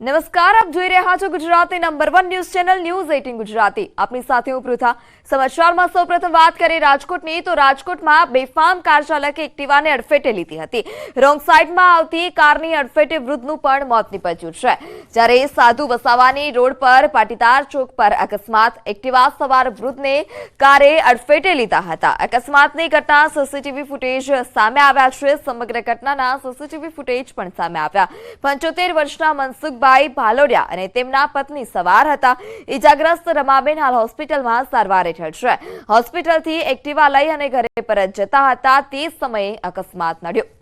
નમસ્કાર, આપ જોઈ રહ્યા છો Gujarati number one news channel news eighteen Gujarati. આપની સાથે હું પૃથા. સમાચારમાં સૌપ્રથમ વાત કરીએ રાજકોટની, તો રાજકોટમાં બેફામ કાર ચાલકે એક્ટિવાને અડફેટે લીધી હતી. રોંગ સાઈડમાં આવતી કારની અડફેટે વૃદ્ધનું પણ મોત નીપજ્યું છે. જ્યારે સાધુ વસાવાની રોડ પર પાટીદાર ચોક પર અકસ્માત એક્ટિવા સવાર વૃદ્ધને કારે અડફેટે લીધા હતા. અકસ્માતની ઘટના સીસીટીવી ફૂટેજ સામે આવ્યા છે. સમગ્ર ઘટનાના સીસીટીવી ફૂટેજ પણ સામે આવ્યા. પંચોતેર વર્ષના મનસુખભાઈ ભાલોડિયા અને તેમના પત્ની સવાર હતા. ઈજાગ્રસ્ત રમાબેન હાલ હોસ્પિટલમાં સારવાર હેઠળ છે. હોસ્પિટલથી એક્ટિવા લઈ અને ઘરે પરત જતા હતા. તે સમયે અકસ્માત નડ્યો.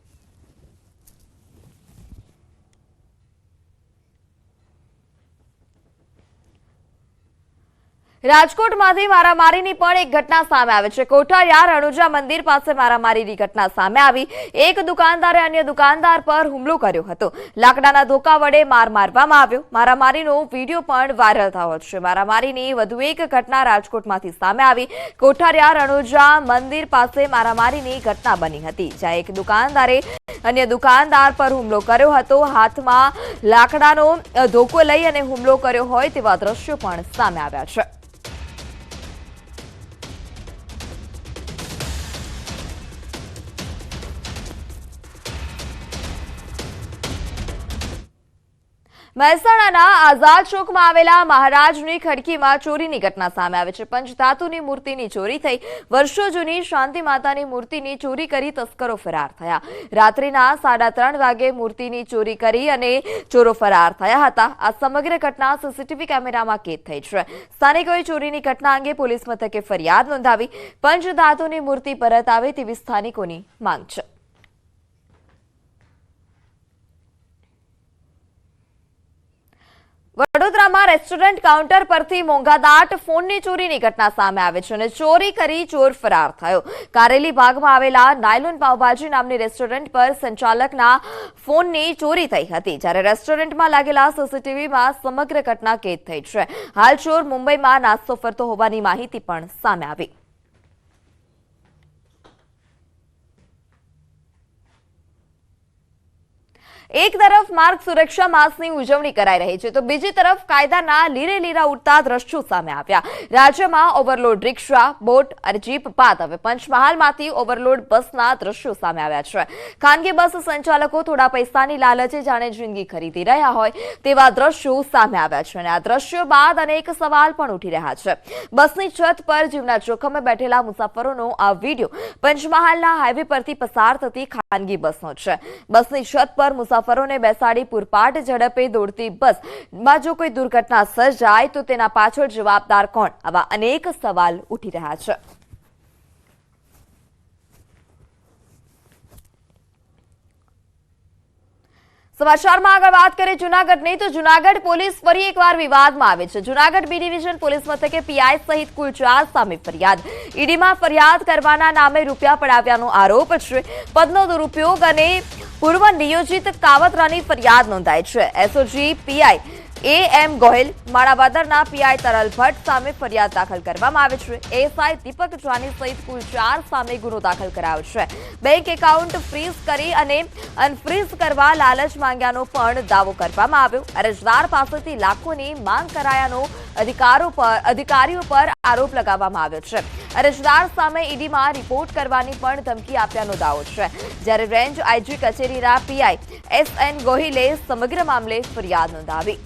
રાજકોટમાંથી મારામારીની પણ એક ઘટના સામે આવે છે. કોઠારિયા રણુજા મંદિર પાસે મારામારીની ઘટના સામે આવી. એક દુકાનદારે અન્ય દુકાનદાર પર હુમલો કર્યો હતો. લાકડાના ધોકા વડે માર મારવામાં આવ્યો. મારામારીનો વીડિયો પણ વાયરલ થયો છે. મારામારીની વધુ એક ઘટના રાજકોટમાંથી સામે આવી. કોઠારિયા રણુજા મંદિર પાસે મારામારીની ઘટના બની હતી, જ્યાં એક દુકાનદારે અન્ય દુકાનદાર પર હુમલો કર્યો હતો. હાથમાં લાકડાનો ધોકો લઈ અને હુમલો કર્યો હોય તેવા દ્રશ્યો પણ સામે આવ્યા છે. મહેસાણાના આઝાદ ચોકમાં આવેલા મહારાજની ખડકીમાં ચોરીની ઘટના સામે આવે છે. પંચધાતુની મૂર્તિની ચોરી થઈ. વર્ષો જૂની શાંતિ માતાની મૂર્તિની ચોરી કરી તસ્કરો ફરાર થયા. રાત્રિના સાડા ત્રણ વાગે મૂર્તિની ચોરી કરી અને ચોરો ફરાર થયા હતા. આ સમગ્ર ઘટના સીસીટીવી કેમેરામાં કેદ થઈ છે. સ્થાનિકોએ ચોરીની ઘટના અંગે પોલીસ મથકે ફરિયાદ નોંધાવી પંચધાતુની મૂર્તિ પરત આવે તેવી સ્થાનિકોની માંગ છે. વડોદરામાં રેસ્ટોરન્ટ કાઉન્ટર પરથી મોંઘાદાટ ફોનની ચોરીની ઘટના સામે આવે છે અને ચોરી કરી ચોર ફરાર થયો. કારેલી ભાગમાં આવેલા નાયલોન પાવભાજી નામની રેસ્ટોરન્ટ પર સંચાલકના ફોનની ચોરી થઈ હતી. જ્યારે રેસ્ટોરન્ટમાં લાગેલા સીસીટીવીમાં સમગ્ર ઘટના કેદ થઈ છે. હાલ ચોર મુંબઈમાં નાસ્તો ફરતો હોવાની માહિતી પણ સામે આવી. એક તરફ માર્ગ સુરક્ષા માસની ઉજવણી કરાઈ રહી છે, તો બીજી તરફ કાયદાના લીરે લીરા ઉડતા દ્રશ્યો સામે આવ્યા. રાજ્યમાં ઓવરલોડ રિક્ષા, બોટ અને જીપ બાદ હવે પંચમહાલમાંથી ઓવરલોડ બસના દ્રશ્યો સામે આવ્યા છે. ખાનગી બસ સંચાલકો થોડા પૈસાની લાલચે જાણે જિંદગી ખરીદી રહ્યા હોય તેવા દ્રશ્યો સામે આવ્યા છે અને આ દ્રશ્યો બાદ અનેક સવાલ પણ ઉઠી રહ્યા છે. બસની છત પર જીવના જોખમે બેઠેલા મુસાફરોનો આ વીડિયો પંચમહાલના હાઈવે પરથી પસાર થતી ખાનગી બસનો છે. બસની છત પર મુસાફરોને બેસાડી પૂરપાટ ઝડપે દોડતી બસમાં જો કોઈ દુર્ઘટના સર્જાય તો તેના પાછળ જવાબદાર કોણ? આવા અનેક સવાલ ઉઠી રહ્યા છે. સમાચારમાં આગળ વાત કરીએ જુનાગઢની, તો જુનાગઢ પોલીસ ફરી એકવાર વિવાદમાં આવે છે. જુનાગઢ બી ડિવિઝન પોલીસ મથકે પીઆઈ સહિત કુલ ચાર સામે ફરિયાદ. ઈડીમાં ફરિયાદ કરવાના નામે રૂપિયા પડાવ્યાનો આરોપ છે. પદનો દુરુપયોગ અને પૂર્વ નિયોજિત કાવતરાની ફરિયાદ નોંધાઈ છે. SOG PI A M Gohil માણાવદરના PI Taral Bhatt સામે ફરિયાદ દાખલ કરવામાં આવે છે. એસઆઈ દીપક જાની સહિત કુલ ચાર સામે ગુનો દાખલ કરાયો છે. બેંક એકાઉન્ટ ફ્રીઝ કરી અને અનફ્રીઝ કરવા લાલચ માંગ્યાનો પણ દાવો કરવામાં આવ્યો. અરજદાર પાસેથી લાખોની માંગ કરાયાનો અધિકારો પર, અધિકારીઓ પર આરોપ લગાવવામાં આવ્યો છે. અરજદાર સામે ઈડીમાં રિપોર્ટ કરવાની પણ ધમકી આપ્યાનો દાવો છે. જ્યારે રેન્જ આઈજી કચેરીના પીઆઈ એસ એન ગોહિલે સમગ્ર મામલે ફરિયાદ નોંધાવી.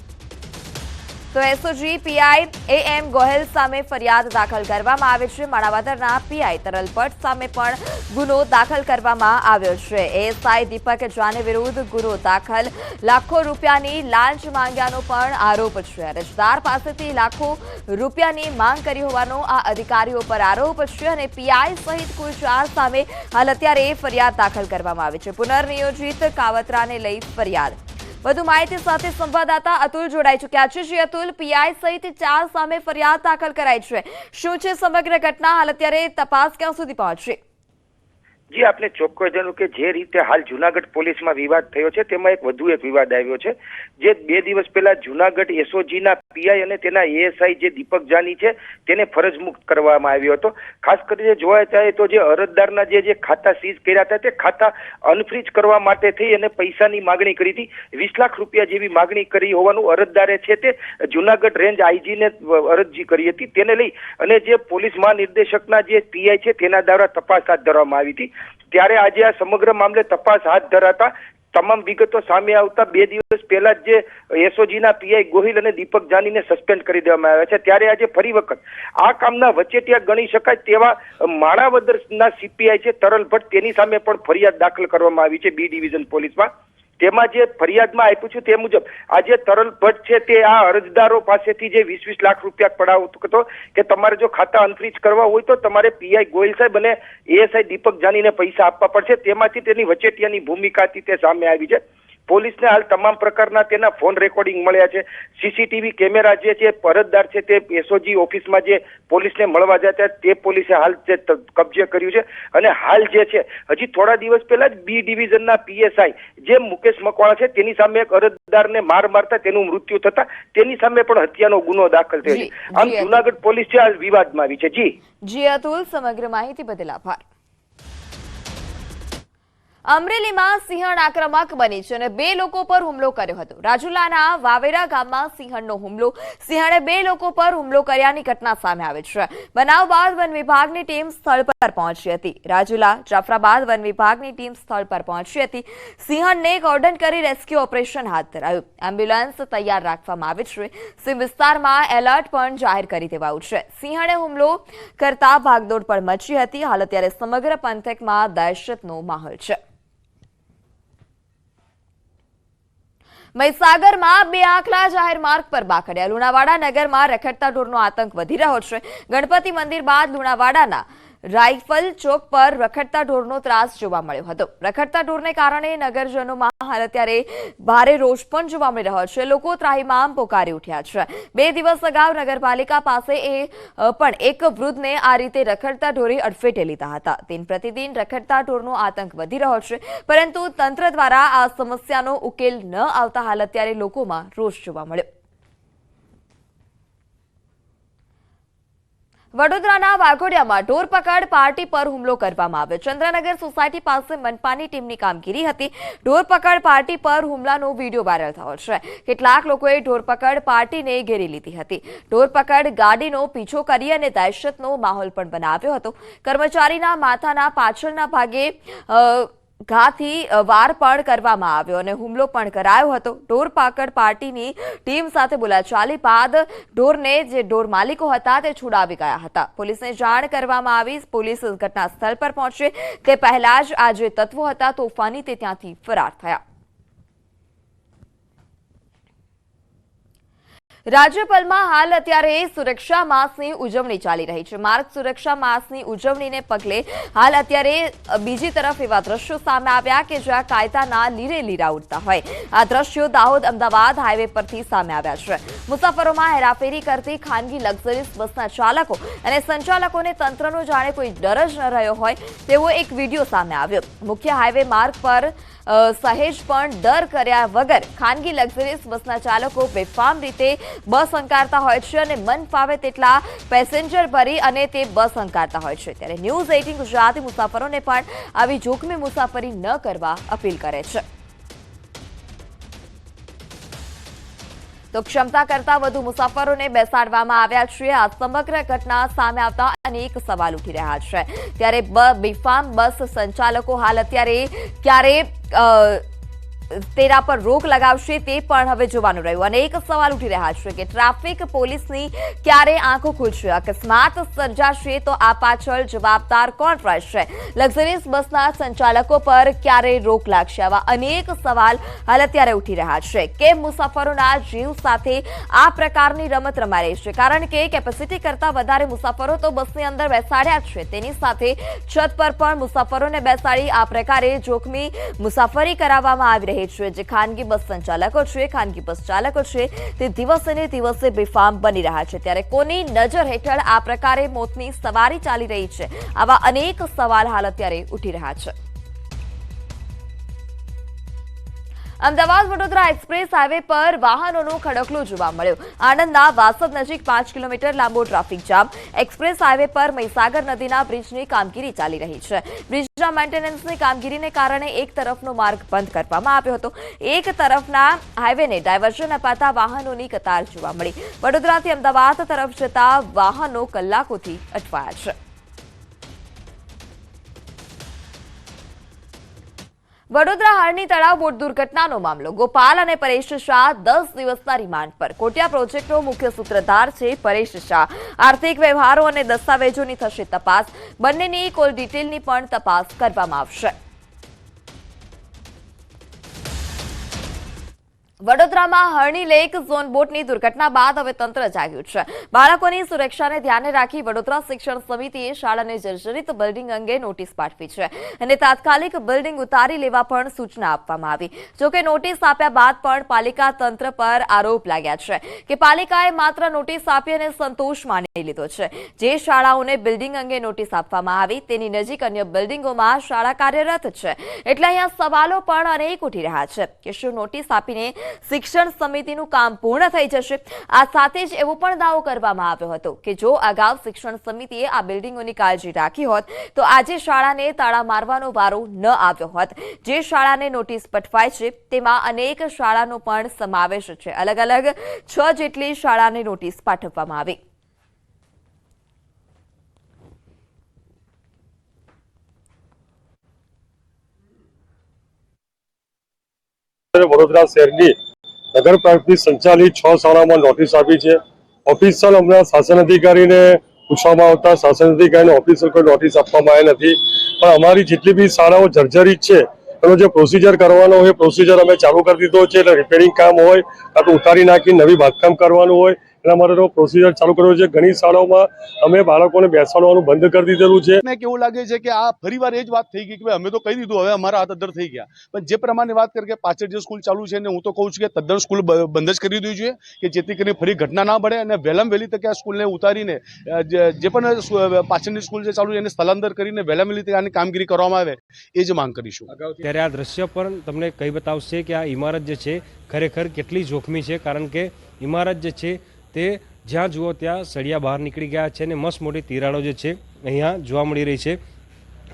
તો SOG PI A M Gohel સામે ફરિયાદ દાખલ કરવામાં આવે છે. માણાવદરના પીઆઈ તરલ ભટ્ટ સામે પણ ગુનો દાખલ કરવામાં આવ્યો છે. એએસઆઈ દીપક જાને વિરુદ્ધ ગુનો દાખલ. લાખો રૂપિયાની લાંચ માંગ્યાનો પણ આરોપ છે. અરજદાર પાસેથી લાખો રૂપિયાની માંગ કરી હોવાનો આ અધિકારીઓ પર આરોપ છે અને પીઆઈ સહિત કુલ ચાર સામે હાલ અત્યારે ફરિયાદ દાખલ કરવામાં આવી છે. પુનર્નિયોજિત કાવતરાને લઈ ફરિયાદ. વધુ માહિતી સાથે સંવાદદાતા અતુલ જોડાઈ ચુક્યા છે. શ્રી અતુલ, પીઆઈ સહિત ચાર સામે ફરિયાદ દાખલ કરાઈ છે. શું છે સમગ્ર ઘટના? હાલ અત્યારે તપાસ ક્યાં સુધી પહોંચી જી આપને ચોક્કસ જણાવ્યું કે જે રીતે હાલ જુનાગઢ પોલીસમાં વિવાદ થયો છે, તેમાં એક વધુ એક વિવાદ આવ્યો છે. જે બે દિવસ પહેલા જુનાગઢ એસઓજીના પીઆઈ અને તેના એએસઆઈ જે દીપક જાની છે, તેને ફરજ મુક્ત કરવામાં આવ્યો હતો. ખાસ કરીને જોવા જાય તો જે અરજદારના જે જે ખાતા સીઝ કર્યા હતા, તે ખાતા અનફ્રીજ કરવા માટે થઈ અને પૈસાની માગણી કરી હતી. વીસ લાખ રૂપિયા જેવી માગણી કરી હોવાનું અરજદારે છે તે જુનાગઢ રેન્જ આઈજીને અરજી કરી હતી. તેને લઈ અને જે પોલીસ મહાનિર્દેશકના જે પીઆઈ છે, તેના દ્વારા તપાસ હાથ ધરવામાં આવી હતી. ત્યારે આજે આ સમગ્ર મામલે તપાસ હાથ ધરાતા તમામ વિગતો સામે આવતા બે દિવસ પહેલા જે એસઓજીના પીઆઈ ગોહિલ અને દીપક જાનીને સસ્પેન્ડ કરી દેવામાં આવ્યા છે. ત્યારે આજે ફરી વખત આ કામના વચેટિયા ગણી શકાય તેવા માણાવદરના સીપીઆઈ છે તરલ ભટ્ટ તેની સામે પણ ફરિયાદ દાખલ કરવામાં આવી છે બી ડિવિઝન પોલીસમાં. તેમાં જે ફરિયાદમાં આપ્યું છે તે મુજબ આજે તરલ ભટ્ટ છે તે આ અરજદારો પાસેથી જે વીસ વીસ લાખ રૂપિયા પડાવતો હતો કે તમારે જો ખાતા અંતરિત કરવા હોય તો તમારે પીઆઈ ગોયલ સાહેબ અને એએસઆઈ દીપક જાનીને પૈસા આપવા પડશે. તેમાંથી તેની વચેટિયાની ભૂમિકાથી તે સામે આવી છે. પોલીસને હાલ તમામ પ્રકારના તેના ફોન રેકોર્ડિંગ મળ્યા છે. સીસીટીવી કેમેરા જે છે પરતદાર છે તે એસઓજી ઓફિસમાં જે પોલીસને મળવા જતા તે પોલીસે હાલ જે કબજે કર્યું છે. અને હાલ જે છે હજી થોડા દિવસ પહેલા જ બી ડિવિઝનના પીએસઆઈ જે મુકેશ મકવાણા છે તેની સામે એક અરજદારને માર મારતા તેનું મૃત્યુ થતા તેની સામે પણ હત્યાનો ગુનો દાખલ થયો છે. આમ જુનાગઢ પોલીસ છે હાલ વિવાદમાં આવી છે. જી. જી અતુલ સમગ્ર માહિતી બદલ આભાર. અમરેલીમાં સિંહણ આક્રમક બની છે અને બે લોકો પર હુમલો કર્યો હતો. રાજુલાના વાવેરા ગામમાં સિંહણનો હુમલો. સિંહણે બે લોકો પર હુમલો કર્યાની ઘટના સામે આવે છે. બનાવ બાદ વન વિભાગની ટીમ સ્થળ પર પહોંચી હતી. રાજુલા જાફરાબાદ વન વિભાગની ટીમ સ્થળ પર પહોંચી હતી. સિંહણને ગોર્ડન કરી રેસ્ક્યુ ઓપરેશન હાથ ધરાયું. એમ્બ્યુલન્સ તૈયાર રાખવામાં આવી છે. સિંહ વિસ્તારમાં એલર્ટ પણ જાહેર કરી દેવાયું છે. સિંહણે હુમલો કરતા ભાગદોડ પણ મચી હતી. હાલ અત્યારે સમગ્ર પંથકમાં દહેશતનો માહોલ છે. મહીસાગરમાં બે આંખલા જાહેર માર્ગ પર બાકડ્યા લુણાવાડા નગરમાં રખડતા ઢોરનો આતંક વધી રહ્યો છે. ગણપતિ મંદિર બાદ લુણાવાડાના રાઇફલ ચોક પર રખડતા ઢોરનો ત્રાસ જોવા મળ્યો હતો. રખડતા ઢોરને કારણે નગરજનોમાં હાલ અત્યારે ભારે રોષ પણ જોવા મળી રહ્યો છે. લોકો ત્રાહીમામ પોકારી ઉઠ્યા છે. બે દિવસ અગાઉ નગરપાલિકા પાસે એ પણ એક વૃદ્ધને આ રીતે રખડતા ઢોરે અડફેટે લીધા હતા. દિન પ્રતિદિન રખડતા ઢોરનો આતંક વધી રહ્યો છે, પરંતુ તંત્ર દ્વારા આ સમસ્યાનો ઉકેલ ન આવતા હાલ અત્યારે લોકોમાં રોષ જોવા મળ્યો. વડોદરાના વાઘોડિયામાં ઢોર પકડ પાર્ટી પર હુમલો કરવામાં આવ્યો. ચંદ્રનગર સોસાયટી પાસે મનપાની ટીમની કામગીરી હતી. ઢોર પકડ પાર્ટી પર હુમલાનો વીડિયો વાયરલ થયો છે. કેટલાક લોકોએ ઢોર પકડ પાર્ટીને ઘેરી લીધી હતી. ઢોર પકડ ગાડીનો પીછો કરી અને દહેશતનો માહોલ પણ બનાવ્યો હતો. કર્મચારીના માથાના પાછળના ભાગે ઘાથી વાર પણ કરવામાં આવ્યો અને હુમલો પણ કરાયો હતો. ઢોર પાકડ પાર્ટીની ટીમ સાથે બોલાચાલી બાદ ઢોરને જે ઢોર માલિકો હતા તે છોડાવી ગયા હતા. પોલીસને જાણ કરવામાં આવી. પોલીસ ઘટના સ્થળ પર પહોંચે. તે પહેલા જ આ જે તત્વો હતા તોફાની તે ત્યાંથી ફરાર થયા. રાજ્યપાલમાં હાલ અત્યારે સુરક્ષા માસની ઉજવણી ચાલી રહી છે. માર્ગ સુરક્ષા માસની ઉજવણીને પગલે હાલ અત્યારે બીજી તરફ એવા દ્રશ્યો સામે આવ્યા કે જ્યાં કાયદાના લીરે લીરા ઉડતા હોય. આ દ્રશ્યો દાહોદ અમદાવાદ હાઈવે પરથી સામે આવ્યા છે. મુસાફરોમાં હેરાફેરી કરતી ખાનગી લક્ઝરીસ બસના ચાલકો અને સંચાલકોને તંત્રનો જાણે કોઈ ડર જ ન રહ્યો હોય તેવો એક વીડિયો સામે આવ્યો. મુખ્ય હાઈવે માર્ગ પર સહેજ પણ ડર કર્યા વગર ખાનગી લક્ઝરીસ બસના ચાલકો બેફામ રીતે બસ હંકારતા હોય છે અને મન ફાવે તેટલા પેસેન્જર ભરી અને તે બસ હંકારતા હોય છે. ત્યારે ન્યૂઝ એઇટીન ગુજરાતી મુસાફરોને પણ આવી જોખમી મુસાફરી ન કરવા અપીલ કરે છે. તો ક્ષમતા કરતા વધુ મુસાફરોને બેસાડવામાં આવ્યા છે આ સમગ્ર ઘટના સામે આવતા અનેક સવાલ ઉઠી રહ્યા છે. ત્યારે બેફામ બસ સંચાલકો હાલ અત્યારે ક્યારે તેના પર રોક લગાવશે તે પણ હવે જોવાનું રહ્યું. અને એક સવાલ ઉઠી રહ્યા છે કે ટ્રાફિક પોલીસની ક્યારે આંખો ખુલશે? અકસ્માત સર્જાશે તો આ પાછળ જવાબદાર કોણ રહેશે? લક્ઝરીઝ બસના સંચાલકો પર ક્યારે રોક લાગશે? આવા અનેક સવાલ હાલ અત્યારે ઉઠી રહ્યા છે કે મુસાફરોના જીવ સાથે આ પ્રકારની રમત રમાઈ રહી છે? કારણ કે કેપેસિટી કરતા વધારે મુસાફરો તો બસની અંદર બેસાડ્યા છે. તેની સાથે છત પર પણ મુસાફરોને બેસાડી આ પ્રકારે જોખમી મુસાફરી કરાવવામાં આવી રહી છે જે ખાનગી બસ સંચાલકો છે, ખાનગી બસ ચાલકો છે, તે દિવસે ને દિવસે બેફામ બની રહ્યા છે. ત્યારે કોની નજર હેઠળ આ પ્રકારે મોતની સવારી ચાલી રહી છે? આવા અનેક સવાલ હાલ અત્યારે ઉઠી રહ્યા છે. અમદાવાદ વડોદરા એક્સપ્રેસ હાઈવે પર વાહનોનો ખડકલો જોવા મળ્યો. આણંદના વાસદ નજીક પાંચ કિલોમીટર લાંબો ટ્રાફિક જામ. એક્સપ્રેસ હાઈવે પર મહીસાગર નદીના બ્રિજની કામગીરી ચાલી રહી છે. બ્રિજના મેન્ટેનન્સની કામગીરીને કારણે એક તરફનો માર્ગ બંધ કરવામાં આવ્યો હતો. એક તરફના હાઈવેને ડાયવર્ઝન અપાતા વાહનોની કતાર જોવા મળી. વડોદરાથી અમદાવાદ તરફ જતા વાહનો કલાકોથી અટવાયા છે. વડોદરા હારની તળાવ બોટ દુર્ઘટનાનો મામલો. ગોપાલ અને પરેશ શાહ દસ દિવસના રિમાન્ડ પર. કોટિયા પ્રોજેક્ટનો મુખ્ય સૂત્રધાર છે પરેશ શાહ. આર્થિક વ્યવહારો અને દસ્તાવેજોની થશે તપાસ. બંનેની કોલ ડિટેલની પણ તપાસ કરવામાં આવશે. વડોદરામાં હરણી લેક ઝોન બોટની દુર્ઘટના બાદ હવે તંત્ર જાગ્યું છે. બાળકોની સુરક્ષાને ધ્યાને રાખી વડોદરા શિક્ષણ સમિતિએ શાળાને જર્જરિત બિલ્ડિંગ અંગે નોટિસ પાઠવી છે અને તાત્કાલિક બિલ્ડિંગ ઉતારી લેવા પણ સૂચના આપવામાં આવી. જોકે નોટિસ આપ્યા બાદ પણ પાલિકા તંત્ર પર આરોપ લાગ્યા છે કે પાલિકાએ માત્ર નોટિસ આપી અને સંતોષ માની લીધો છે. જે શાળાઓને બિલ્ડિંગ અંગે નોટિસ આપવામાં આવી તેની નજીક અન્ય બિલ્ડિંગોમાં શાળા કાર્યરત છે. એટલે અહીંયા સવાલો પણ અનેક ઉઠી રહ્યા છે કે શું નોટિસ આપીને શિક્ષણ સમિતિનું કામ પૂર્ણ થઈ જશે. આ સાથે જ એવો પણ દાવો કરવામાં આવ્યો હતો કે જો અગાઉ શિક્ષણ સમિતિએ આ બિલ્ડિંગોની કાળજી રાખી હોત, તો આજે શાળાને તાળા મારવાનો વારો ન આવ્યો હોત. જે શાળાને નોટિસ પઠવાય છે, તેમાં અનેક શાળાનો પણ સમાવેશ છે. અલગ અલગ છ જેટલી શાળાને નોટિસ પાઠવવામાં આવી. વડોદરા શહેરની નગર પ્રાંતની સંચાલિત છ શાળામાં નોટિસ આપી છે. ઓફિસર હમણાં શાસન અધિકારીને પૂછવામાં આવતા શાસન અધિકારીને ઓફિસર કોઈ નોટિસ આપવામાં આવી નથી. પણ અમારી જેટલી બી શાળાઓ જર્જરિત છે, એનો જે પ્રોસિજર કરવાનો હોય પ્રોસિજર અમે ચાલુ કરી દીધો છે. એટલે રિપેરિંગ કામ હોય, કાં તો ઉતારી નાખી, નવી બાંધકામ કરવાનું હોય એના માટેનો પ્રોસિજર ચાલુ કર્યો છે. ઘણી શાળાઓમાં અમે બાળકોને બેસાડવાનું બંધ કરી દીધેલું છે. મને કેવું લાગે છે કે આ ફરીવાર એ જ વાત થઈ ગઈ કે ભાઈ અમે તો કહી દીધું હવે અમારા હાથ અદ્ધર થઈ ગયા. પણ જે પ્રમાણે વાત કરી કે પાછળ જે સ્કૂલ ચાલુ છે ને હું તો કહું છું કે તદ્દન સ્કૂલ બંધ જ કરી દેવી જોઈએ કે જેથી કરીને ફરી ઘટના ના બને અને વહેલામ વહેલી તકે આ સ્કૂલને ઉતારીને જે પણ પાછળની સ્કૂલ જે ચાલુ છે એને સ્થળાંતર કરીને વહેલામ વહેલી તકે આની કામગીરી કરવામાં આવે એ જ માંગ કરીશું. ત્યારે આ દ્રશ્ય પર તમને કહી બતાવશે કે આ ઇમારત જે છે ખરેખર કેટલી જોખમી છે? કારણ કે ઇમારત જે છે તે જ્યાં જુઓ ત્યાં સળિયા બહાર નીકળી ગયા છે અને મસ્ત મોટી તિરાડો જે છે અહીંયા જોવા મળી રહી છે.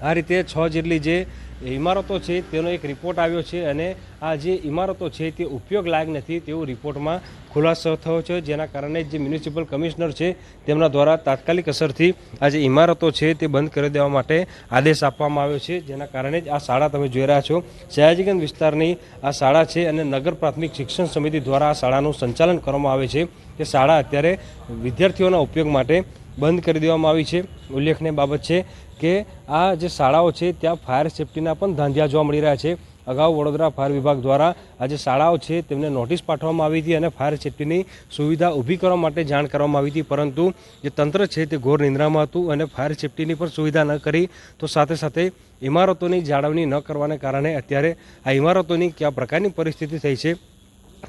આ રીતે છ જેટલી જે ઇમારતો છે, તેનો એક રિપોર્ટ આવ્યો છે અને આ જે ઇમારતો છે, તે ઉપયોગ લાયક નથી તેવું રિપોર્ટમાં ખુલાસો થયો છે, જેના કારણે જે મ્યુનિસિપલ કમિશનર છે, તેમના દ્વારા તાત્કાલિક અસરથી આ જે ઇમારતો છે, તે બંધ કરી દેવા માટે આદેશ આપવામાં આવ્યો છે, જેના કારણે જ આ શાળા તમે જોઈ રહ્યા છો. સયાજીગંજ વિસ્તારની આ શાળા છે અને નગર પ્રાથમિક શિક્ષણ સમિતિ દ્વારા આ શાળાનું સંચાલન કરવામાં આવે છે. તે શાળા અત્યારે વિદ્યાર્થીઓના ઉપયોગ માટે બંધ કરી દેવામાં આવી છે. ઉલ્લેખનીય બાબત છે કે આ જે શાળાઓ છે, ત્યાં ફાયર સેફટીના પણ ધાંધિયા જોવા મળી રહ્યા છે. અગાઉ વડોદરા ફાયર વિભાગ દ્વારા આ જે શાળાઓ છે, તેમને નોટિસ પાઠવવામાં આવી હતી અને ફાયર સેફટીની સુવિધા ઊભી કરવા માટે જાણ કરવામાં આવી હતી. પરંતુ જે તંત્ર છે, તે ઘોર નિંદ્રામાં હતું અને ફાયર સેફટીની પણ સુવિધા ન કરી. તો સાથે સાથે ઇમારતોની જાળવણી ન કરવાને કારણે અત્યારે આ ઇમારતોની કયા પ્રકારની પરિસ્થિતિ થઈ છે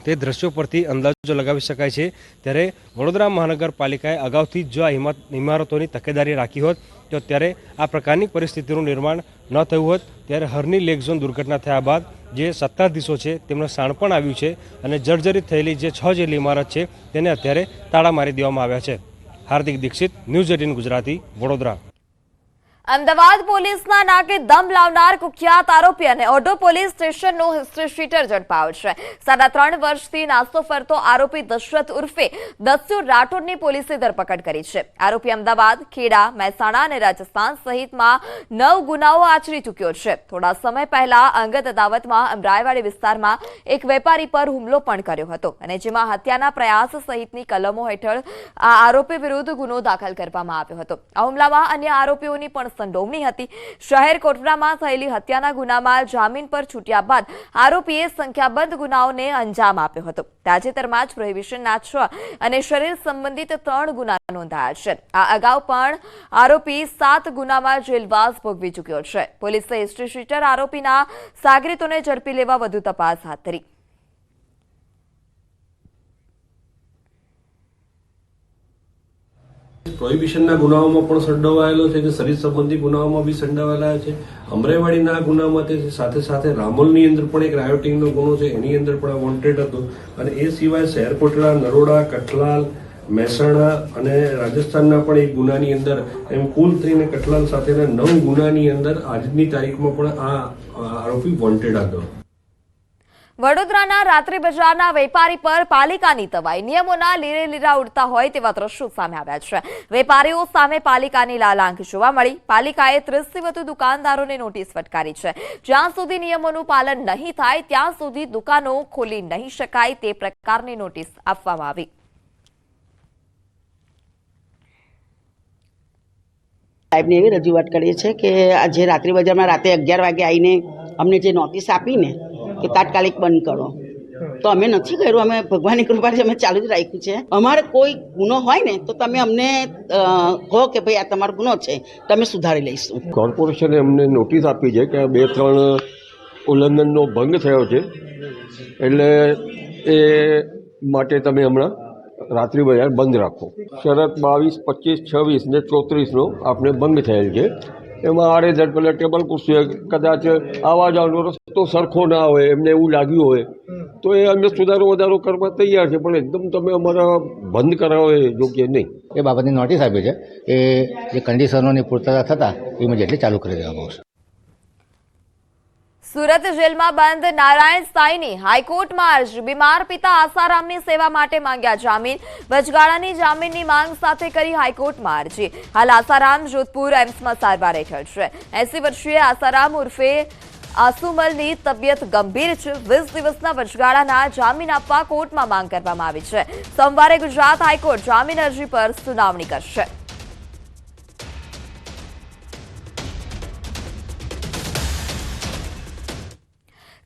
તે દ્રશ્યો પરથી અંદાજો લગાવી શકાય છે. ત્યારે વડોદરા મહાનગરપાલિકાએ અગાઉથી જ જો આ ઇમા- ઇમારતોની તકેદારી રાખી હોત, તો અત્યારે આ પ્રકારની પરિસ્થિતિનું નિર્માણ ન થયું હોત. ત્યારે હરની લેક ઝોન દુર્ઘટના થયા બાદ જે સત્તાધીશો છે, તેમનું શાણ પણ આવ્યું છે અને જર્જરિત થયેલી જે છ જેટલી ઇમારત છે, તેને અત્યારે તાળા મારી દેવામાં આવ્યા છે. Hardik Dixit, news eighteen Gujarati, Vadodara. Ahmedabad પોલીસના નાકે દમ લાવનાર કુખ્યાત આરોપી અને ઓઢો પોલીસ સ્ટેશનનો હિસ્ટ્રી શીટર ઝડપાયો છે. સાડા ત્રણ વર્ષથી નાસ્તો ફરતો આરોપી દશરથ ઉર્ફે દસ્યુ રાઠોડની પોલીસે ધરપકડ કરી છે. આરોપી અમદાવાદ, ખેડા, મહેસાણા અને રાજસ્થાન સહિતમાં નવ ગુનાઓ આચરી ચૂક્યો છે. થોડા સમય પહેલા અંગત અદાવતમાં અમરાયવાડી વિસ્તારમાં એક વેપારી પર હુમલો પણ કર્યો હતો અને જેમાં હત્યાના પ્રયાસ સહિતની કલમો હેઠળ આ આરોપી વિરુદ્ધ ગુનો દાખલ કરવામાં આવ્યો હતો. આ હુમલામાં અન્ય આરોપીઓની પણ સંડોવણી હતી. શહેર કોટડામાં થયેલી હત્યાના ગુનામાં જામીન પર છૂટ્યા બાદ આરોપીએ સંખ્યાબંધ ગુનાઓને અંજામ આપ્યો હતો. તાજેતરમાં જ પ્રોહિબિશનના છ અને શરીર સંબંધિત ત્રણ ગુના નોંધાયા છે. આ અગાઉ પણ આરોપી સાત ગુનામાં જેલવાસ ભોગવી ચૂક્યો છે. પોલીસે હિસ્ટ્રી શીટર આરોપીના સાગરીતોને ઝડપી લેવા વધુ તપાસ હાથ ધરી. પ્રોહિબિશનના ગુનાઓમાં પણ સંડોવાયેલો છે કે શરીર સંબંધી ગુનાઓમાં બી સંડોવાયેલા છે. અમરેવાડીના ગુનામાં તે સાથે સાથે રામોલની અંદર પણ એક રાયોટિંગનો ગુનો છે, એની અંદર પણ આ વોન્ટેડ હતો. અને એ સિવાય શહેર કોટડા નરોડા, કઠલાલ, મહેસાણા અને રાજસ્થાનના પણ એક ગુનાની અંદર, એમ કુલ થઈને કઠલાલ સાથેના નવ ગુનાની અંદર આજની તારીખમાં પણ આ આરોપી વોન્ટેડ હતો. વડોદરાના રાત્રિ બજારના વેપારી પર પાલિકાની તવાઈ. નિયમોના લીરે લીરા ઉડતા હોય તેવા દ્રશ્યો સામે આવ્યા છે. વેપારીઓ સામે પાલિકાની લાલાંક જોવા મળી. પાલિકાએ ત્રીસથી વધુ દુકાનદારોને નોટિસ ફટકારી છે. જ્યાં સુધી નિયમોનું પાલન નહીં થાય, ત્યાં સુધી દુકાનો ખોલી નહીં શકાય તે પ્રકારની નોટિસ આપવામાં આવી. સાહેબને એવી રજૂઆત કરીએ છીએ કે આજે રાત્રિ બજારમાં રાતે અગિયાર વાગે આવીને અમને જે નોટિસ આપીને કે તાત્કાલિક બંધ કરો. તો અમે નથી કર્યું, અમે ભગવાનની કૃપાથી અમે ચાલુ જ રાખ્યું છે. અમારે કોઈ ગુનો હોય ને, તો તમે અમને કહો કે ભાઈ આ તમારો ગુનો છે, તમે સુધારી લઈશું. કોર્પોરેશને અમને નોટિસ આપી છે કે બે, ત્રણ ઉલ્લંઘનનો ભંગ થયો છે. એટલે એ માટે તમે હમણાં રાત્રિ બજાર બંધ રાખો. શરત બાવીસ, પચીસ, છવ્વીસ ને ચોત્રીસનો આપણે ભંગ થયેલ છે. એમાં આડેધડ પેલા ટેબલ ખુરશી કદાચ આવા જવાનો રસ્તો સરખો ના હોય, એમને એવું લાગ્યું હોય. તો એ અમે સુધારો વધારો કરવા તૈયાર છે, પણ એકદમ તમે અમારા બંધ કરાવો એ યોગ્ય નહીં. એ બાબતની નોટિસ આપી છે કે જે કન્ડિશનોની પૂર્તતા થતાં ઇમિડિયેટલી ચાલુ કરી દેવામાં આવશે. સુરત જેલમાં બંધ નારાયણ સાંઈની હાઈકોર્ટમાં અરજી બીમાર પિતા આસારામની સેવા માટે માંગ્યા જામીન. વચગાળાની જામીનની માંગ સાથે કરી હાઈકોર્ટમાં અરજી. હાલ આસારામ જોધપુર એમ્સમાં સારવાર હેઠળ છે. એસી વર્ષીય આસારામ ઉર્ફે આસુમલની તબિયત ગંભીર છે. વીસ દિવસના વચગાળાના જામીન આપવા કોર્ટમાં માંગ કરવામાં આવી છે. સોમવારે ગુજરાત હાઈકોર્ટ જામીન અરજી પર સુનાવણી કરશે.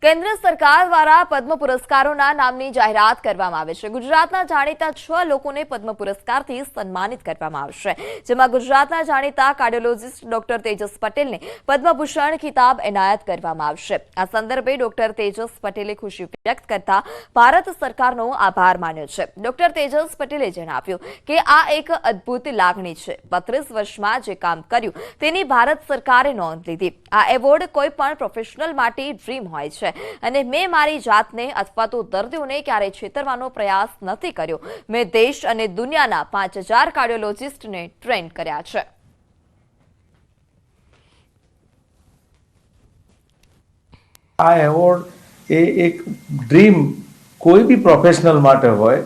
કેન્દ્ર સરકાર દ્વારા પદ્મ પુરસ્કારોના નામની જાહેરાત કરવામાં આવે છે. ગુજરાતના જાણીતા છ લોકોને પદ્મ પુરસ્કારથી સન્માનિત કરવામાં આવશે. જેમાં ગુજરાતના જાણીતા કાર્ડિયોલોજિસ્ટ ડોક્ટર તેજસ પટેલને પદ્મભૂષણ ખિતાબ એનાયત કરવામાં આવશે. આ સંદર્ભે ડોક્ટર તેજસ પટેલે ખુશી વ્યક્ત કરતા ભારત સરકારનો આભાર માન્યો છે. ડોક્ટર તેજસ પટેલે જણાવ્યું કે આ એક અદ્ભુત લાગણી છે. બત્રીસ વર્ષમાં જે કામ કર્યું તેની ભારત સરકારે નોંધ લીધી. આ એવોર્ડ કોઈ પણ પ્રોફેશનલ માટે ડ્રીમ હોય છે. અને મેં મારી જાતને અથવા તો દર્દીઓને ક્યારેય છેતરવાનો પ્રયાસ નથી કર્યો. મેં દેશ અને દુનિયાના પાંચ હજાર કાર્ડિયોલોજિસ્ટને ટ્રેન કર્યા છે. આ એવોર્ડ એ એક ડ્રીમ કોઈ બી પ્રોફેશનલ માટે હોય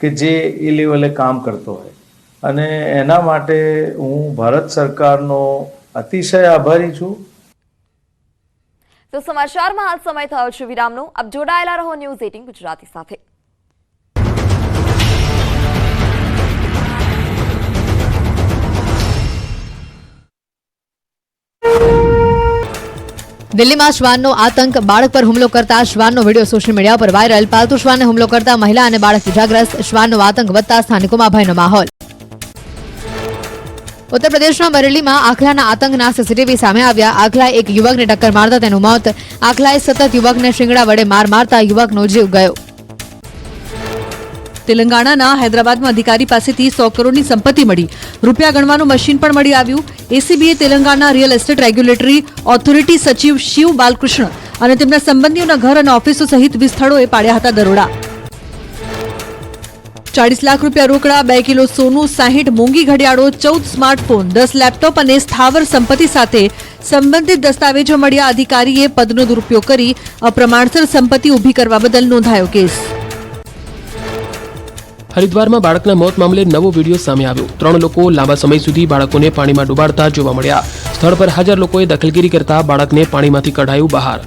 કે જે એ લેવલે કામ કરતો હોય. અને એના માટે હું ભારત સરકારનો અતિશય આભારી છું. તો સમાચારમાં હાલ સમય થયો છે વિરામનો. આપ જોડાયેલા રહો ન્યૂઝ એટીન ગુજરાતી સાથે. દિલ્હીમાં શ્વાનનો આતંક. બાળક પર હુમલો કરતા શ્વાનનો વીડિયો સોશિયલ મીડિયા પર વાયરલ. પાલતુ શ્વાનને હુમલો કરતા મહિલા અને બાળક ઇજાગ્રસ્ત. શ્વાનનો આતંક વધતા સ્થાનિકોમાં ભયનો માહોલ. ઉત્તર પ્રદેશના બરેલીમાં આખલાના આતંકના સીસીટીવી સામે આવ્યા. આખલાએ એક યુવકને ટક્કર મારતા તેનું મોત. આખલાએ સતત યુવકને શિંગડા વડે માર મારતા યુવકનો જીવ ગયો. તેલંગાણાના હૈદરાબાદમાં અધિકારી પાસેથી સો કરોડની સંપત્તિ મળી. રૂપિયા ગણવાનું મશીન પણ મળી આવ્યું. એસીબીએ Telangana real estate regulatory authority સચિવ શિવ બાલકૃષ્ણ અને તેમના સંબંધીઓના ઘર અને ઓફિસો સહિત વીસ સ્થળોએ પાડ્યા હતા દરોડા. ચાળીસ લાખ રૂપિયા રોકડા, બે કિલો સોનું, સાહીઠ મોંઘી ઘડિયાળો, ચૌદ સ્માર્ટફોન, દસ લેપટોપ અને સ્થાવર સંપત્તિ સાથે સંબંધિત દસ્તાવેજો મળ્યા. અધિકારીએ પદનો દુરુપયોગ કરી અપ્રમાણસર સંપત્તિ ઊભી કરવા બદલ નોંધાયો કેસ. હરિદ્વારમાં બાળકના મોત મામલે નવો વીડિયો સામે આવ્યો. ત્રણ લોકો લાંબા સમય સુધી બાળકોને પાણીમાં ડૂબાડતા જોવા મળ્યા. સ્થળ પર હાજર લોકોએ દખલગીરી કરતા બાળકને પાણીમાંથી કઢાયું બહાર.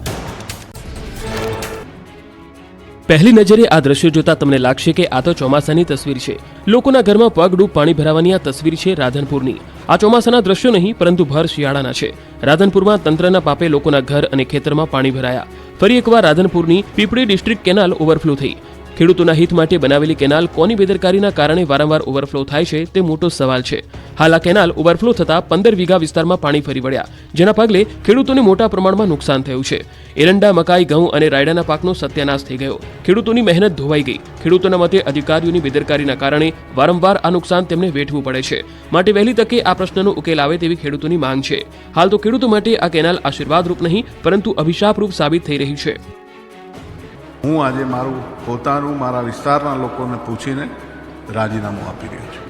પહેલી નજરે આ દ્રશ્યો જોતા તમને લાગશે કે આ તો ચોમાસાની તસવીર છે. લોકોના ઘરમાં પગડૂબ પાણી ભરાવાની આ તસવીર છે રાધનપુરની. આ ચોમાસાના દ્રશ્યો નહીં, પરંતુ ભર શિયાળાના છે. રાધનપુરમાં તંત્રના પાપે લોકોના ઘર અને ખેતરમાં પાણી ભરાયા. ફરી એકવાર રાધનપુરની પીપળી ડિસ્ટ્રિક્ટ કેનાલ ઓવરફ્લો થઈ. ખેડૂતોના હિત માટે બનાવેલી કેનાલ કોની બેદરકારીના કારણે વારંવાર ઓવરફ્લો થાય છે તે મોટો સવાલ છે. હાલ આ કેનાલ ઓવરફ્લો થતાં પંદર વીઘા વિસ્તારમાં પાણી ફરી વળ્યા. જેના પગલે ખેડૂતોને મોટા પ્રમાણમાં નુકસાન થયું છે. એરંડા, મકાઈ, ઘઉં અને રાયડાના પાકનો સત્યાનાશ થઈ ગયો. ખેડૂતોની મહેનત ધોવાઈ ગઈ. ખેડૂતોના મતે અધિકારીઓની બેદરકારીના કારણે વારંવાર આ નુકસાન તેમને વેઠવું પડે છે. માટે વહેલી તકે આ પ્રશ્નનો ઉકેલ આવે તેવી ખેડૂતોની માંગ છે. હાલ તો ખેડૂતો માટે આ કેનાલ આશીર્વાદરૂપ નહીં, પરંતુ અભિશાપરૂપ સાબિત થઈ રહી છે. હું આજે મારું પોતાનું, મારા વિસ્તારના લોકોને પૂછીને રાજીનામું આપી રહ્યો છું.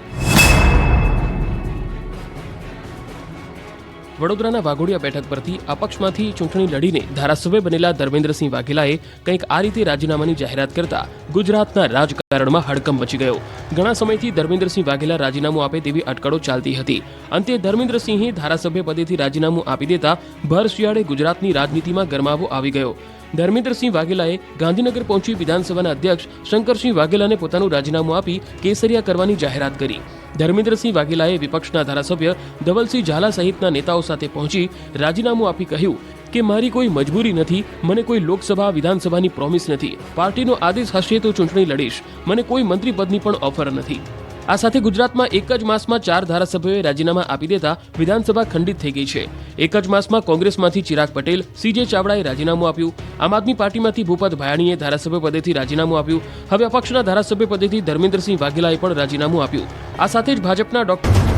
વડોદરાના વાઘોડિયા બેઠક પરથી અપક્ષમાંથી ચૂંટણી લડીને ધારાસભ્ય બનેલા ધર્મેન્દ્રસિંહ વાઘેલાએ કંઈક આ રીતે રાજીનામાની જાહેરાત કરતા ગુજરાતના રાજકારણમાં હડકંપ મચી ગયો. ઘણા સમયથી ધર્મેન્દ્રસિંહ વાઘેલા રાજીનામું આપે તેવી અટકળો ચાલતી હતી. અંતે ધર્મેન્દ્રસિંહે ધારાસભ્ય પદેથી રાજીનામું આપી દેતા ભર શિયાળે ગુજરાતની રાજનીતિમાં ગરમાવો આવી ગયો. ધર્મેન્દ્રસિંહ વાઘેલાએ ગાંધીનગર પહોંચી વિધાનસભાના અધ્યક્ષ શંકરસિંહ વાઘેલાને પોતાનું રાજીનામું આપી કેસરિયા કરવાની જાહેરાત કરી. ધર્મેન્દ્રસિંહ વાઘેલાએ વિપક્ષના ધારાસભ્ય ધવલસિંહ ઝાલા સહિતના નેતાઓ સાથે પહોંચી રાજીનામું આપી કહ્યું કે મારી કોઈ મજબૂરી નથી, મને કોઈ લોકસભા, વિધાનસભાની પ્રોમિસ નથી. પાર્ટીનો આદેશ હશે તો ચૂંટણી લડીશ. મને કોઈ મંત્રી પદની પણ ઓફર નથી. આ સાથે ગુજરાતમાં એક જ માસમાં ચાર ધારાસભ્યોએ રાજીનામા આપી દેતા વિધાનસભા ખંડિત થઈ ગઈ છે. એક જ માસમાં કોંગ્રેસમાંથી ચિરાગ પટેલ, સીજે ચાવડાએ રાજીનામું આપ્યું. આમ આદમી પાર્ટીમાંથી ભૂપત ભાયાણીએ ધારાસભ્ય પદેથી રાજીનામું આપ્યું. હવે અપક્ષના ધારાસભ્ય પદેથી ધર્મેન્દ્રસિંહ વાઘેલાએ પણ રાજીનામું આપ્યું. આ સાથે જ ભાજપના ડોક્ટર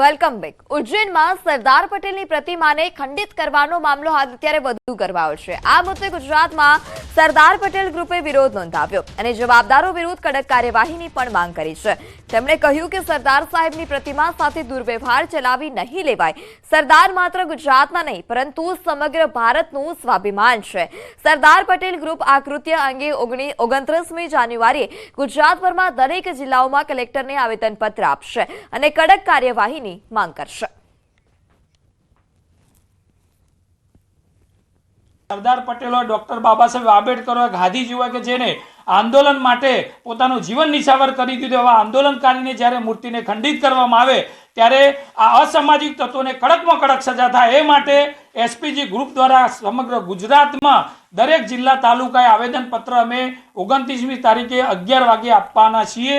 વેલકમ બેક. ઉજ્જૈનમાં સરદાર પટેલની પ્રતિમાને ખંડિત કરવાનો મામલો હાલ અત્યારે વધુ ગરમાયો છે. આ મુદ્દે ગુજરાતમાં સરદાર પટેલ ગ્રુપે વિરોધ નોંધાવ્યો અને જવાબદારો વિરુદ્ધ કડક કાર્યવાહીની પણ માંગ કરી છે. તેમણે કહ્યું કે સરદાર સાહેબની પ્રતિમા સાથે દુર્વ્યવહાર ચલાવી નહીં લેવાય. સરદાર માત્ર ગુજરાતના નહીં, પરંતુ સમગ્ર ભારતનું સ્વાભિમાન છે. સરદાર પટેલ ગ્રુપ આ અંગે ઓગણી, ઓગણત્રીસમી જાન્યુઆરીએ ગુજરાતભરમાં દરેક જિલ્લાઓમાં કલેક્ટરને આવેદનપત્ર આપશે અને કડક કાર્યવાહીની માંગ કરશે. સરદાર પટેલ ડોક્ટર બાબા સાહેબ આંબેડકર ગાંધીજી હોય કે જેને આંદોલન માટે પોતાનું જીવન નિશાવર કરી દીધું, એવા આંદોલનકારીને જ્યારે મૂર્તિને ખંડિત કરવામાં આવે, ત્યારે આ અસામાજિક તત્વોને કડકમાં કડક સજા થાય, એ માટે એસપીજી ગ્રુપ દ્વારા સમગ્ર ગુજરાતમાં દરેક જિલ્લા તાલુકાએ આવેદનપત્ર અમે ઓગણત્રીસમી તારીખે અગિયાર વાગે આપવાના છીએ.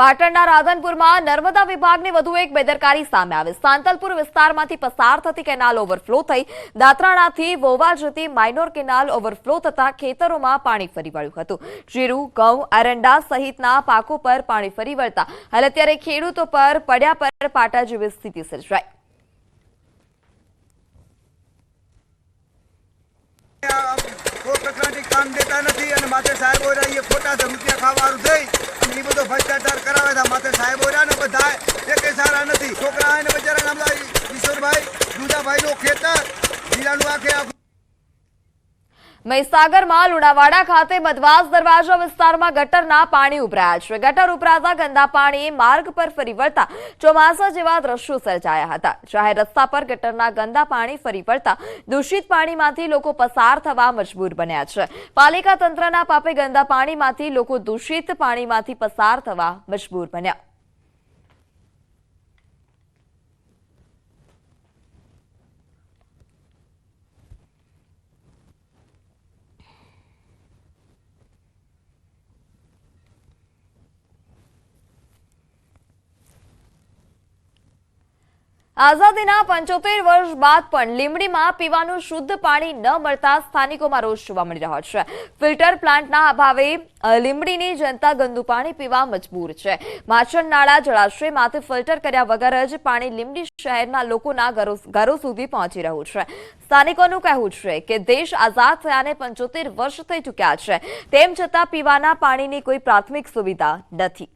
પાટણના રાધનપુરમાં નર્મદા વિભાગની વધુ એક બેદરકારી સામે આવી. સાંતલપુર વિસ્તારમાંથી પસાર થતી કેનાલ ઓવરફ્લો થઈ. દાત્રાણાથી વોવા જતી માઇનોર કેનાલ ઓવરફ્લો થતા ખેતરોમાં પાણી ફરી વળ્યું હતું. જીરું, ઘઉં, એરંડા સહિતના પાકો પર પાણી ફરી વળતા. હાલ અત્યારે ખેડૂતો પર પડ્યા પર પાટા જેવી સ્થિતિ સર્જાઈ. કોઈ પ્રકારની કામ દેતા નથી અને માથે સાહેબ રહ્યા એ ખોટા રૂપિયા ખાવાનું થઈ. અને એ બધો ભ્રષ્ટાચાર કરાવે છે, માથે સાહેબ રહ્યા ને બધા એ કઈ સારા નથી. છોકરા એને બચારા નામલા ઈશ્વરભાઈ દુધાભાઈ નું ખેતર. જીરાનું આખે આખું મહીસાગરમાં લુણાવાડા ખાતે મધવાસ દરવાજા વિસ્તારમાં ગટરના પાણી ઉભરાયા છે. ગટર ઉભરાતા ગંદા પાણી માર્ગ પર ફરી વળતા ચોમાસા જેવા દ્રશ્યો સર્જાયા હતા. જાહેર રસ્તા પર ગટરના ગંદા પાણી ફરી વળતા દૂષિત પાણીમાંથી લોકો પસાર થવા મજબૂર બન્યા છે. પાલિકા તંત્રના પાપે ગંદા પાણીમાંથી લોકો દૂષિત પાણીમાંથી પસાર થવા મજબૂર બન્યા. આઝાદીના પંચોતેર વર્ષ બાદ પણ લીંબડીમાં પીવાનું શુદ્ધ પાણી ન મળતા સ્થાનિકોમાં રોષ જોવા મળી રહ્યો છે. ફિલ્ટર પ્લાન્ટના અભાવે લીમડીની જનતા ગંદુ પાણી પીવા મજબૂર છે. માછણ નાળા જળાશયમાંથી ફિલ્ટર કર્યા વગર જ પાણી લીંબડી શહેરના લોકોના ઘરો સુધી પહોંચી રહ્યું છે. સ્થાનિકોનું કહેવું છે કે દેશ આઝાદ થયાને પંચોતેર વર્ષ થઈ ચૂક્યા છે. તેમ છતાં પીવાના પાણીની કોઈ પ્રાથમિક સુવિધા નથી.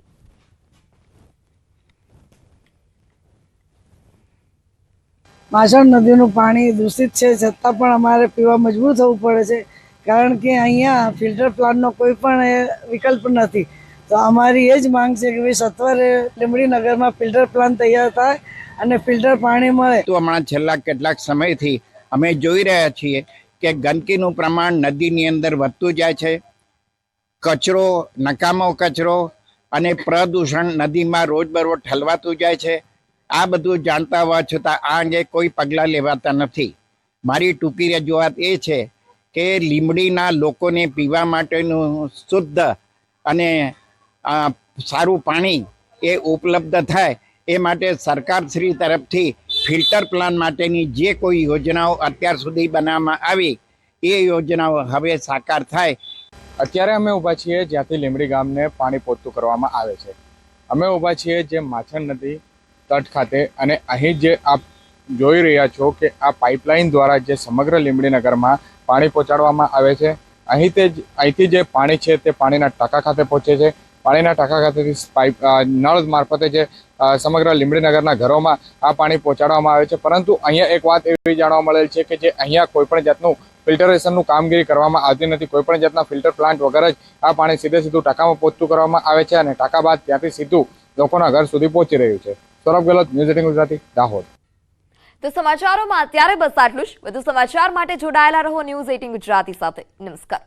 માછણ નદીનું પાણી દૂષિત છે, છતાં પણ અમારે પીવા મજબૂર થવું પડે છે, કારણ કે અહીંયા ફિલ્ટર પ્લાન્ટનો કોઈ પણ વિકલ્પ નથી. તો અમારી એ જ માંગ છે કે ભાઈ સત્વરે લીંબડી નગરમાં ફિલ્ટર પ્લાન્ટ તૈયાર થાય અને ફિલ્ટર પાણી મળે. તો હમણાં છેલ્લા કેટલાક સમયથી અમે જોઈ રહ્યા છીએ કે ગંદકીનું પ્રમાણ નદીની અંદર વધતું જાય છે. કચરો, નકામો કચરો અને પ્રદૂષણ નદીમાં રોજબરોજ ઠલવાતું જાય છે. આ બધું જાણતા હોવા છતાં આ અંગે કોઈ પગલાં લેવાતા નથી. મારી ટૂંકી રજૂઆત એ છે કે લીમડીના લોકોને પીવા માટેનું શુદ્ધ અને સારું પાણી એ ઉપલબ્ધ થાય એ માટે સરકારશ્રી તરફથી ફિલ્ટર પ્લાન માટેની જે કોઈ યોજનાઓ અત્યાર સુધી બનાવવામાં આવી, એ યોજનાઓ હવે સાકાર થાય. અત્યારે અમે ઊભા છીએ જ્યાંથી લીમડી ગામને પાણી પહોંચતું કરવામાં આવે છે. અમે ઊભા છીએ જે માછર નદી તટ ખાતે. અને અહીં જે આપ જોઈ રહ્યા છો કે આ પાઇપલાઇન દ્વારા જે સમગ્ર લીંબડીનગરમાં પાણી પહોંચાડવામાં આવે છે. અહીં તે જ, અહીંથી જે પાણી છે તે પાણીના ટાંકા ખાતે પહોંચે છે. પાણીના ટાંકા ખાતેથી પાઇપ નળ મારફતે જે સમગ્ર લીંબડી નગરના ઘરોમાં આ પાણી પહોંચાડવામાં આવે છે. પરંતુ અહીંયા એક વાત એવી જાણવા મળેલ છે કે જે અહીંયા કોઈ પણ જાતનું ફિલ્ટરેશનનું કામગીરી કરવામાં આવતી નથી. કોઈ પણ જાતના ફિલ્ટર પ્લાન્ટ વગર જ આ પાણી સીધે સીધું ટાંકામાં પહોંચતું કરવામાં આવે છે અને ટાંકા બાદ ત્યાંથી સીધું લોકોના ઘર સુધી પહોંચી રહ્યું છે. Saurabh Gehlot, news eighteen Gujarati, Dahod. તો સમાચારોમાં અત્યારે બસ આટલું જ. વધુ સમાચાર માટે જોડાયેલા રહો ન્યૂઝ એટીન ગુજરાતી સાથે. નમસ્કાર.